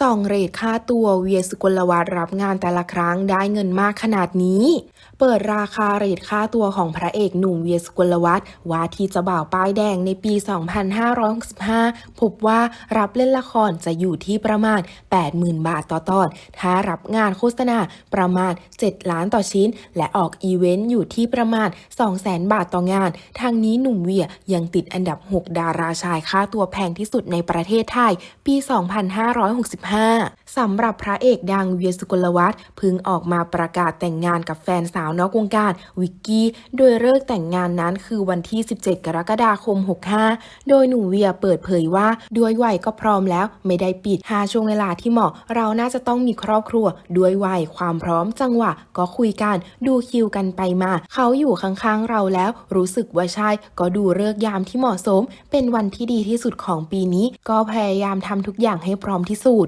ส่องเรทค่าตัวเวียสุกลวัฒน์รับงานแต่ละครั้งได้เงินมากขนาดนี้ เปิดราคาเรทค่าตัวของพระเอกหนุ่มเวียสุกลวัฒน์ว่าที่จะบ่าวป้ายแดงในปี 2565 พบว่ารับเล่นละครจะอยู่ที่ประมาณ 80,000 บาทต่อตอน ถ้ารับงานโฆษณาประมาณ 7 ล้านต่อชิ้น และออกอีเวนต์อยู่ที่ประมาณ 200,000 บาทต่องาน ทางนี้หนุ่มเวียยังติดอันดับ 6 ดาราชายค่าตัวแพงที่สุดในประเทศไทย ปี25 สำหรับพระเอกดังเวียสุกลวัฒน์พิ่งออกมาประกาศแต่งงานกับแฟนสาวนอกวงการวิกกี้ โดยเลิกแต่งงานนั้นคือวันที่ 17 กรกฎาคม 65 โดยหนุ่มเวียเปิดเผยว่าด้วยวัยก็พร้อมแล้วไม่ได้ปิดหาช่วงเวลาที่เหมาะ เราน่าจะต้องมีครอบครัว ด้วยวัยความพร้อมจังหวะ ก็คุยกันดูคิวกันไปมา เขาอยู่ข้างๆเราแล้ว รู้สึกว่าใช่ก็ดูเลิกยามที่เหมาะสม เป็นวันที่ดีที่สุดของปีนี้ ก็พยายามทำทุกอย่างให้พร้อมที่สุด